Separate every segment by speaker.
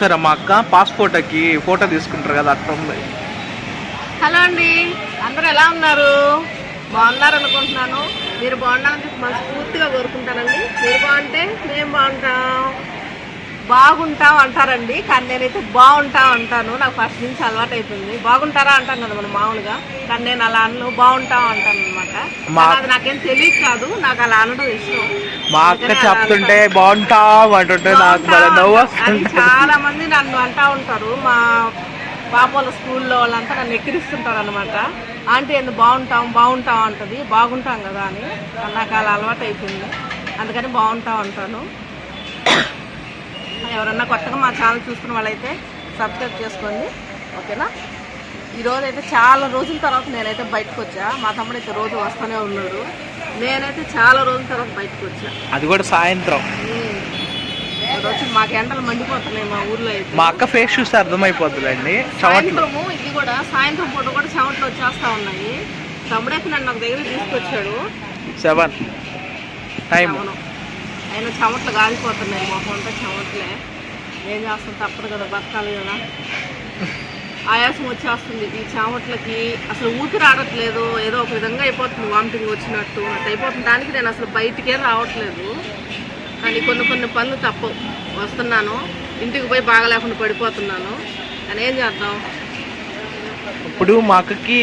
Speaker 1: చూసారా మా అక్క పాస్పోర్ట్కి ఫోటో తీసుకుంటారు కదా అట్లా ఉంది
Speaker 2: హలో అండి. అందరూ ఎలా ఉన్నారు? బాగున్నారు అనుకుంటున్నాను. మీరు బాగుండాలని చెప్పి మనస్ఫూర్తిగా కోరుకుంటానండి. మీరు బాగుంటే మేము బాగుంటాం. బాగుంటాం అంటారండి కానీ నేనైతే బాగుంటాం అంటాను. నాకు ఫస్ట్ నుంచి అలవాటు అయిపోయింది. బాగుంటారా అంటాను కదా మనం మామూలుగా కానీ నేను అలా అన్ను బాగుంటాం అంటాను అనమాట అది నాకేం తెలియదు కాదు నాకు అలా అనడం ఇష్టం.
Speaker 1: మా అక్క చెప్తుంటే బాగుంటాం అంటుంటే నాకు
Speaker 2: చాలా మంది నన్ను అంటా ఉంటారు. మా పాప వాళ్ళ స్కూల్లో వాళ్ళంతా నన్ను ఎక్కిరిస్తుంటారు అనమాట ఆంటీ ఎందుకు బాగుంటాం బాగుంటాం అంటది. బాగుంటాం కదా అని. నాకు అలా అలవాటు అయిపోయింది. అందుకని బాగుంటాం అంటాను. ఎవరన్నా కొత్తగా మా ఛానల్ చూస్తున్న వాళ్ళైతే సబ్స్క్రైబ్ చేసుకోండి. ఓకేనా? ఈ రోజు అయితే చాలా రోజుల తర్వాత నేనైతే బయటకు వచ్చా. మా తమ్ముడు అయితే రోజు వస్తూనే ఉన్నాడు. నేనైతే చాలా రోజుల తర్వాత బయటకు వచ్చా.
Speaker 1: అది కూడా సాయంత్రం.
Speaker 2: రోజు మాకు ఎండలు మండిపోతున్నాయి మా ఊర్లో అయితే.
Speaker 1: మా అక్క ఫేస్ చూస్తే అర్థమైపోతుందండి.
Speaker 2: సాయంత్రము ఇది కూడా సాయంత్రం పూట కూడా చెమటలు వచ్చేస్తా ఉన్నాయి. తమ్ముడైతే నన్ను ఒక దగ్గర తీసుకొచ్చాడు.
Speaker 1: సెవెన్. టైం
Speaker 2: ఆయన చెమట్లు కాలిపోతున్నాయి మొహం అంతా చెమట్లే. ఏం చేస్తాం? తప్పదు కదా బతకాలి కదా. ఆయాసం వచ్చేస్తుంది. ఈ చెమటలకి అసలు ఊపిరి ఆడట్లేదు. ఏదో ఒక విధంగా అయిపోతుంది వామిటింగ్ వచ్చినట్టు. అట్లా అయిపోతుంది. దానికి నేను అసలు బయటికే రావట్లేదు. కానీ కొన్ని కొన్ని పనులు తప్పవు వస్తున్నాను. ఇంటికి పోయి బాగలేకుండా పడిపోతున్నాను. కానీ ఏం చేద్దాం?
Speaker 1: ఇప్పుడు మా అక్కకి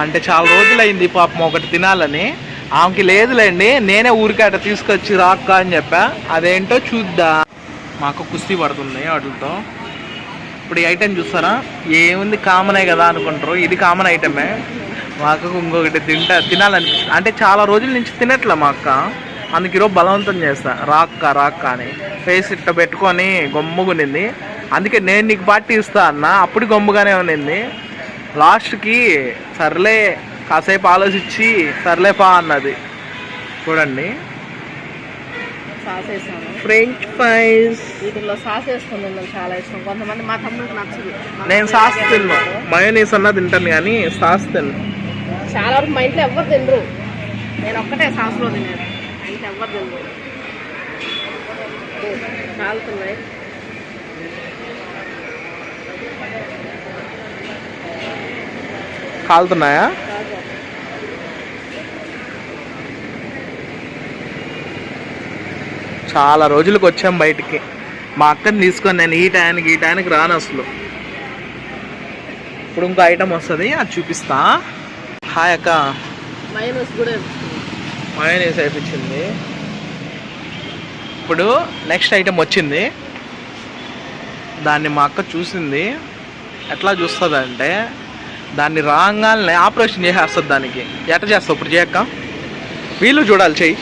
Speaker 1: అంటే చాలా రోజులైంది పాపం ఒకటి తినాలని. ఆమెకి లేదులేండి నేనే ఊరికి అట్ట తీసుకొచ్చి రాక్క అని చెప్పా. అదేంటో చూద్దా. మాకు కుస్తీ పడుతుంది అటుతో ఇప్పుడు ఈ ఐటెం చూస్తారా? ఏముంది కామనే కదా అనుకుంటారు. ఇది కామన్ ఐటమే మా అక్కకు ఇంకొకటి తింటా తినాలని అంటే చాలా రోజుల నుంచి తినట్లే మా అక్క. అందుకు ఈరోజు బలవంతం చేస్తా. రాక్క రాక్క అని. ఫేస్ ఇట్ట పెట్టుకొని గమ్ముగునింది అందుకే నేను నీకు పార్టీ ఇస్తా అన్న. అప్పుడు గొమ్ముగానే ఉన్నింది. లాస్ట్కి సర్లే కాసేపు ఆలోచించి సర్లే పా అన్నది. చూడండి. ఫ్రెంచ్ ఫ్రైస్
Speaker 2: వీటిల్లో సాస్ వేసుకుని చాలా ఇష్టం. కొంతమంది మా తమ్ముడికి నచ్చదు.
Speaker 1: నేను సాస్ తిన్ను. మయోనీస్ అన్నా తింటాను కానీ సాస్ తిన్ను.
Speaker 2: చాలా వరకు మా ఇంట్లో ఎవ్వరు తినరు. నేను ఒక్కటే సాస్లో తినేది. మా ఇంట్లో తినరు. కాలుతున్నాయి.
Speaker 1: కాలుతున్నాయా
Speaker 2: కాదు.
Speaker 1: చాలా రోజులకు వచ్చాం బయటికి. మా అక్కని తీసుకొని నేను ఈ టయానికి ఈ టయానికి రాను అసలు. ఇప్పుడు ఇంకో ఐటమ్ వస్తుంది అది చూపిస్తా. హాయ్ అక్క.
Speaker 2: మైనస్ కూడా వేసుకున్నాను.
Speaker 1: మయోనీస్ అయిపించింది ఇప్పుడు నెక్స్ట్ ఐటమ్ వచ్చింది. దాన్ని మా అక్క చూసింది. ఎట్లా చూస్తుంది అంటే దాన్ని రాగానే ఆపరేషన్ చేసేస్తుంది దానికి. ఎట్లా చేస్తావు ఇప్పుడు చేయక్క వీళ్ళు చూడాలి చెయ్యి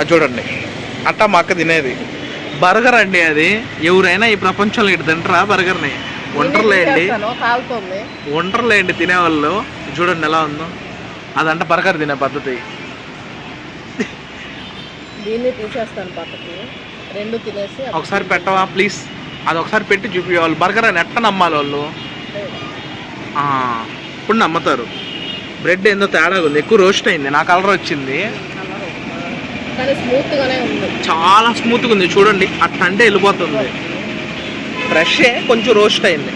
Speaker 1: అది చూడండి. అట్టా మా అక్క తినేది. బర్గర్ అండి అది. ఎవరైనా ఈ ప్రపంచంలో ఇటు తింటారా బర్గర్ని?
Speaker 2: కాలుతుంది.
Speaker 1: వంటర్లేండి తినేవాళ్ళు. చూడండి ఎలా ఉందో. అదంట బర్గర్ తినే పద్ధతి.
Speaker 2: దీన్ని తీసేస్తాను పక్కకి. రెండు తినేసి
Speaker 1: ఒకసారి పెట్టవా ప్లీజ్? అది ఒకసారి పెట్టి చూపించేవాళ్ళు బర్గర్ అని ఎట్ట నమ్మాలి వాళ్ళు? ఆ, ఇప్పుడు నమ్ముతారు. బ్రెడ్ ఏందో తేడా ఉంది. ఎక్కువ రోస్ట్ అయింది. నా కలర్ వచ్చింది
Speaker 2: కలరు. కానీ స్మూత్ గానే ఉంది
Speaker 1: చాలా స్మూత్గా ఉంది. చూడండి అట్లంటే అంటే వెళ్ళిపోతుంది. ఫ్రెషే కొంచెం రోస్ట్ అయింది.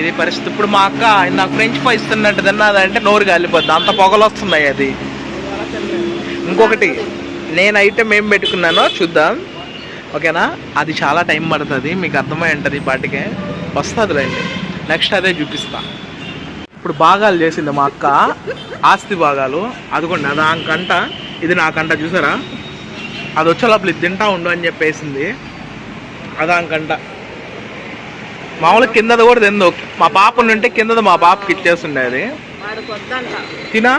Speaker 1: ఇది పరిస్థితి. ఇప్పుడు మా అక్క నాకు ఫ్రెంచ్ ఫ్రైస్ తిన్నట్టు తిన్నదంటే నోరు కాలిపోద్ది. అంత పొగలు వస్తున్నాయి అది. ఇంకొకటి నేను ఐటెం ఏం పెట్టుకున్నానో చూద్దాం. ఓకేనా? అది చాలా టైం పడుతుంది. మీకు అర్థమై ఉంటుంది ఈ పాటికే. వస్తుందిలేండి. నెక్స్ట్ అదే చూపిస్తా. ఇప్పుడు భాగాలు చేసింది మా అక్క. ఆస్తి భాగాలు. అదిగోండి దానికంట ఇది నాకంట చూసారా? అది వచ్చే లోపల ఇది తింటా ఉండు అని చెప్పేసింది. అది ఆకంట మామూలుగా కిందది కూడా తిందో. మా పాప ఉంటే కిందది మా పాపకి ఇచ్చేస్తుండే అది. తినా?